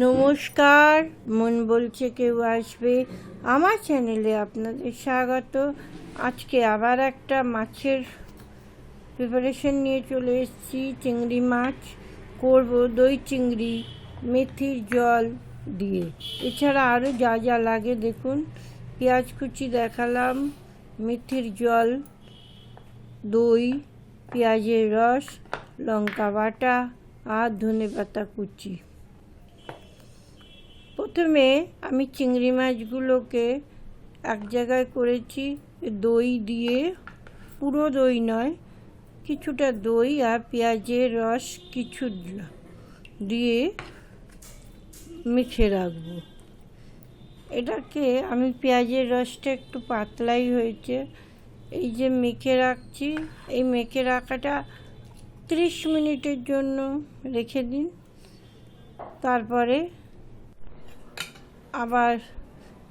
নমস্কার, মন বলছে কেউ আসবে। আমার চ্যানেলে আপনাদের স্বাগত। আজকে আবার একটা মাছের প্রিপারেশন নিয়ে চলে এসেছি। চিংড়ি মাছ করব দই চিংড়ি, মেথির জল দিয়ে। এছাড়া আরও যা যা লাগে দেখুন। পেঁয়াজ কুচি দেখালাম, মেথির জল, দই, পেঁয়াজের রস, লঙ্কা বাটা আর ধনে পাতা কুচি। প্রথমে আমি চিংড়ি মাছগুলোকে এক জায়গায় করেছি দই দিয়ে। পুরো দই নয়, কিছুটা দই আর পেঁয়াজের রস কিছু দিয়ে মেখে রাখব। এটাকে আমি পেঁয়াজের রসটা একটু পাতলাই হয়েছে। এই যে মেখে রাখছি, এই মেখে রাখাটা ত্রিশ মিনিটের জন্য রেখে দিন। তারপরে আবার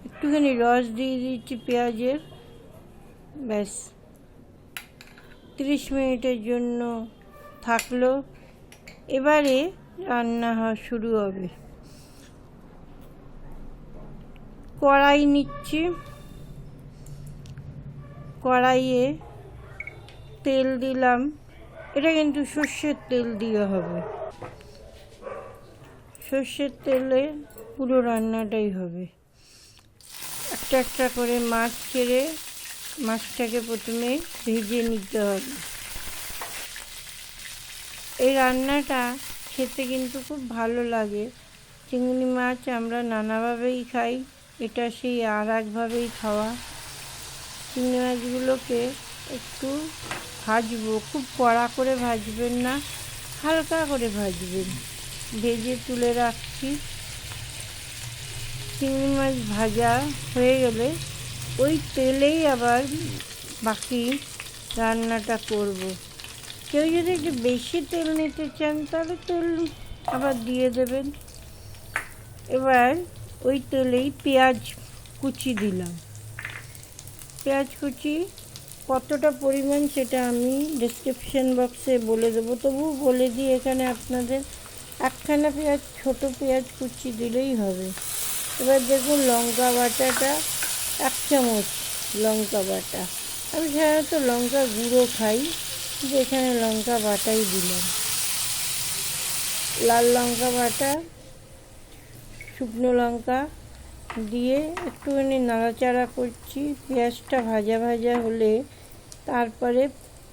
একটুখানি রস দিয়ে দিচ্ছি পেঁয়াজের, ব্যাস। ত্রিশ মিনিটের জন্য থাকল। এবারে রান্না হওয়া শুরু হবে। কড়াই নিচ্ছি। কড়াইয়ে তেল দিলাম। এটা কিন্তু সর্ষের তেল দিয়ে হবে। সর্ষের তেলে পুরো রান্নাটাই হবে। একটা একটা করে মাছ ছেড়ে মাছটাকে প্রথমে ভেজে নিতে হবে। এই রান্নাটা খেতে কিন্তু খুব ভালো লাগে। চিংড়ি মাছ আমরা নানাভাবেই খাই, এটা সেই আর একভাবেই খাওয়া। চিংড়ি মাছগুলোকে একটু ভাজবো, খুব কড়া করে ভাজবেন না, হালকা করে ভাজবেন। ভেজে তুলে রাখছি। চিংড়ি মাছ ভাজা হয়ে গেলে ওই তেলেই আবার বাকি রান্নাটা করব। কেউ যদি একটু বেশি তেল নিতে চান, তাহলে তেল আবার দিয়ে দেবেন। এবার ওই তেলেই পেঁয়াজ কুচি দিলাম। পেঁয়াজ কুচি কতটা পরিমাণ সেটা আমি ডিসক্রিপশন বক্সে বলে দেবো। তবু বলে দিই এখানে আপনাদের, একখানা পেঁয়াজ, ছোট পেঁয়াজ কুচি দিলেই হবে। এবার দেখুন লঙ্কা বাটাটা এক চামচ লঙ্কা বাটা। আমি সাধারণত লঙ্কা গুঁড়ো খাই এখানে লঙ্কা বাটাই দিলাম। লাল লঙ্কা বাটা, শুকনো লঙ্কা দিয়ে একটুখানি নাড়াচাড়া করছি। পেঁয়াজটা ভাজা ভাজা হলে তারপরে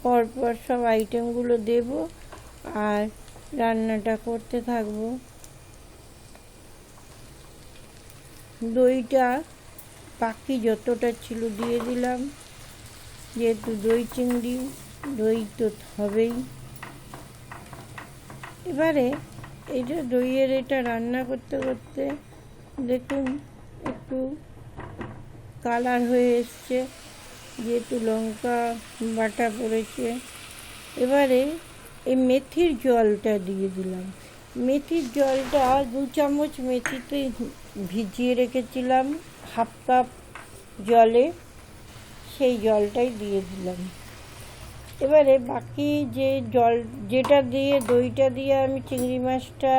পরপর সব আইটেমগুলো দেব আর রান্নাটা করতে থাকব। দইটা পাখি যতটা ছিল দিয়ে দিলাম। যেহেতু দই চিংড়ি, দই তো হবেই। এবারে এইটা দইয়ের এটা রান্না করতে করতে দেখুন একটু কালার হয়ে এসছে। যেহেতু লঙ্কা বাটা পড়েছে। এবারে এই মেথির জলটা দিয়ে দিলাম। মেথির জলটা দু চামচ মেথিতে ভিজিয়ে রেখেছিলাম, হাফ কাপ জলে, সেই জলটাই দিয়ে দিলাম। এবারে বাকি যে জল, যেটা দিয়ে, দইটা দিয়ে আমি চিংড়ি মাছটা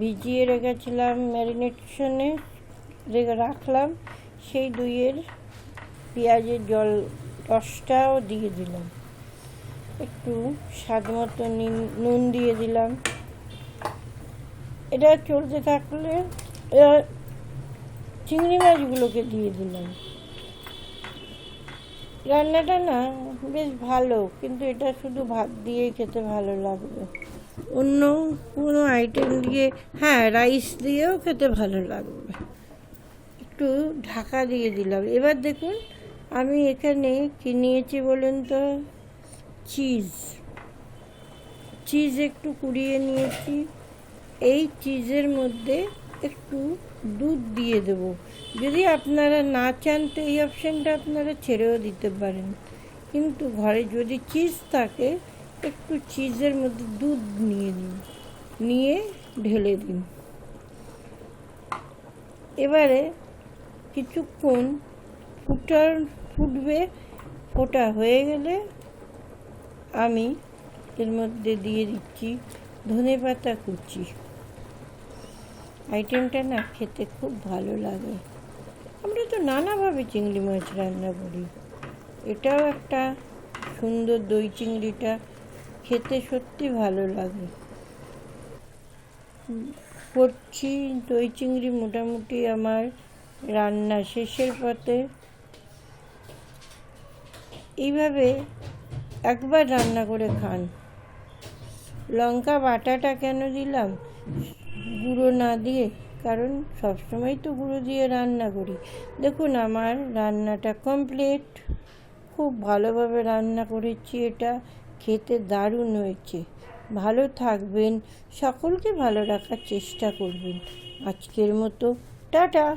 ভিজিয়ে রেখেছিলাম ম্যারিনেশনে রেখে রাখলাম, সেই দইয়ের পেঁয়াজের জল রসটাও দিয়ে দিলাম। একটু স্বাদ মতো নুন দিয়ে দিলাম। এটা চলতে থাকলে চিংড়ি মাছগুলোকে দিয়ে দিলাম। রান্নাটা না বেশ ভালো, কিন্তু এটা শুধু ভাত দিয়ে খেতে ভালো লাগবে। অন্য কোনো আইটেম দিয়ে হ্যাঁ রাইস দিয়েও খেতে ভালো লাগবে। একটু ঢাকা দিয়ে দিলাম। এবার দেখুন, আমি এখানে কি নিয়েছি বলুন তো? চিজ চিজ একটু কুড়িয়ে নিয়েছি। এই চিজের মধ্যে একটু দুধ দিয়ে দেব। যদি আপনারা না চান তো এই অপশানটা আপনারা ছেড়েও দিতে পারেন। কিন্তু ঘরে যদি চিজ থাকে, একটু চিজের মধ্যে দুধ নিয়ে দিন নিয়ে ঢেলে দিন। এবারে কিছুক্ষণ ফুটার, ফুটবে, ফোটা হয়ে গেলে আমি এর মধ্যে দিয়ে দিচ্ছি ধনে পাতা কুচি। আইটেমটা না খেতে খুব ভালো লাগে। আমরা তো নানাভাবে চিংড়ি মাছ রান্না করি। এটাও একটা সুন্দর দই চিংড়িটা খেতে সত্যি ভালো লাগে। করছি দই চিংড়ি মোটামুটি আমার রান্না শেষের পথে। এইভাবে একবার রান্না করে খান। লঙ্কা বাটাটা কেন দিলাম? গুঁড়ো না দিয়ে, কারণ সবসময় তো গুঁড়ো দিয়ে রান্না করি। দেখুন, আমার রান্নাটা কমপ্লিট খুব ভালোভাবে রান্না করেছি এটা। খেতে দারুণ হয়েছে। ভালো থাকবেন। সকলকে ভালো রাখার চেষ্টা করবেন। আজকের মতো, টাটা।